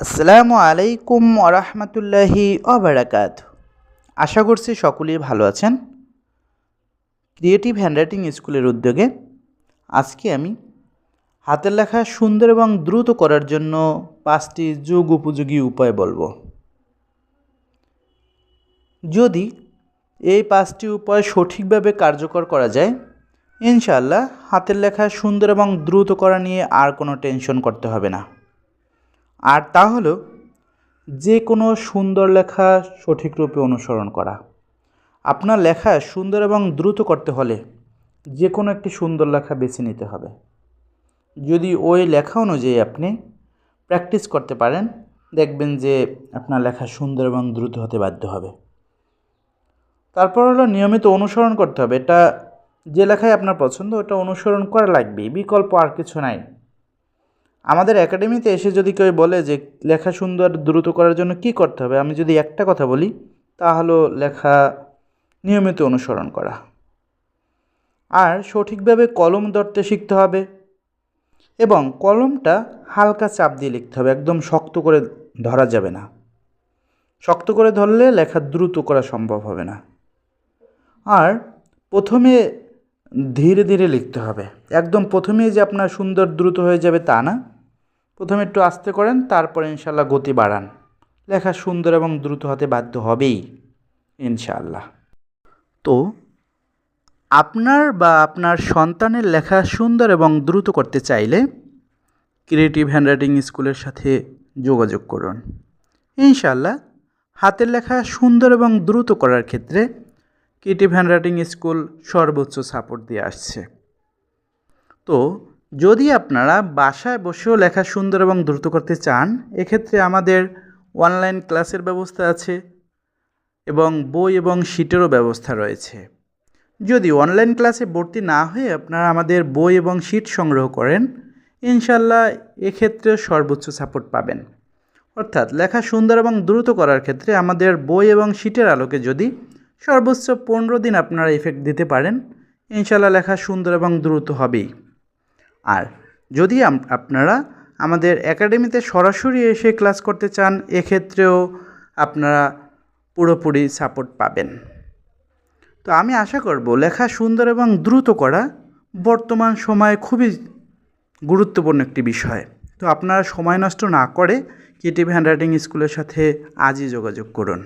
আসসালামু আলাইকুম ওরহমতুল্লাহি অবরাকাত আশা করছি সকলেই ভালো আছেন। ক্রিয়েটিভ হ্যান্ডরাইটিং স্কুলের উদ্যোগে আজকে আমি হাতের লেখা সুন্দর এবং দ্রুত করার জন্য পাঁচটি যুগ উপযোগী উপায় বলব। যদি এই পাঁচটি উপায় সঠিকভাবে কার্যকর করা যায়, ইনশাআল্লাহ হাতের লেখা সুন্দর এবং দ্রুত করা নিয়ে আর কোনো টেনশন করতে হবে না। আর তা হলো, যে কোনো সুন্দর লেখা সঠিক রূপে অনুসরণ করা। আপনার লেখা সুন্দর এবং দ্রুত করতে হলে যে কোনো একটি সুন্দর লেখা বেছে নিতে হবে। যদি ওই লেখা অনুযায়ী আপনি প্র্যাকটিস করতে পারেন, দেখবেন যে আপনার লেখা সুন্দর এবং দ্রুত হতে বাধ্য হবে। তারপর হলো নিয়মিত অনুসরণ করতে হবে। এটা যে লেখায় আপনার পছন্দ, ওটা অনুসরণ করা লাগবেই। বিকল্প আর কিছু নাই। আমাদের একাডেমিতে এসে যদি কেউ বলে যে লেখা সুন্দর দ্রুত করার জন্য কি করতে হবে, আমি যদি একটা কথা বলি, তা হলো লেখা নিয়মিত অনুসরণ করা। আর সঠিকভাবে কলম ধরতে শিখতে হবে এবং কলমটা হালকা চাপ দিয়ে লিখতে হবে, একদম শক্ত করে ধরা যাবে না। শক্ত করে ধরলে লেখা দ্রুত করা সম্ভব হবে না। আর প্রথমে ধীরে ধীরে লিখতে হবে, একদম প্রথমেই যে আপনার সুন্দর দ্রুত হয়ে যাবে তা না। প্রথমে একটু আস্তে করেন, তারপর ইনশাল্লাহ গতি বাড়ান। লেখা সুন্দর এবং দ্রুত হতে বাধ্য হবেই ইনশাল্লাহ তো, আপনার বা আপনার সন্তানের লেখা সুন্দর এবং দ্রুত করতে চাইলে ক্রিয়েটিভ হ্যান্ডরাইটিং স্কুলের সাথে যোগাযোগ করুন। ইনশাল্লাহ হাতের লেখা সুন্দর এবং দ্রুত করার ক্ষেত্রে ক্রিয়েটিভ হ্যান্ডরাইটিং স্কুল সর্বোচ্চ সাপোর্ট দিয়ে আসছে। তো যদি আপনারা বাসায় বসেও লেখা সুন্দর এবং দ্রুত করতে চান, এক্ষেত্রে আমাদের অনলাইন ক্লাসের ব্যবস্থা আছে এবং বই এবং শিটেরও ব্যবস্থা রয়েছে। যদি অনলাইন ক্লাসে ভর্তি না হয়ে আপনারা আমাদের বই এবং শিট সংগ্রহ করেন, ইনশাল্লাহ এক্ষেত্রে সর্বোচ্চ সাপোর্ট পাবেন। অর্থাৎ লেখা সুন্দর এবং দ্রুত করার ক্ষেত্রে আমাদের বই এবং শিটের আলোকে যদি সর্বোচ্চ পনেরো দিন আপনারা ইফেক্ট দিতে পারেন, ইনশাল্লাহ লেখা সুন্দর এবং দ্রুত হবেই। আর যদি আপনারা আমাদের একাডেমিতে সরাসরি এসে ক্লাস করতে চান, এক্ষেত্রেও আপনারা পুরোপুরি সাপোর্ট পাবেন। তো আমি আশা করব লেখা সুন্দর এবং দ্রুত করা বর্তমান সময়ে খুবই গুরুত্বপূর্ণ একটি বিষয়। তো আপনারা সময় নষ্ট না করে ক্রিয়েটিভ হ্যান্ডরাইটিং স্কুলের সাথে আজই যোগাযোগ করুন।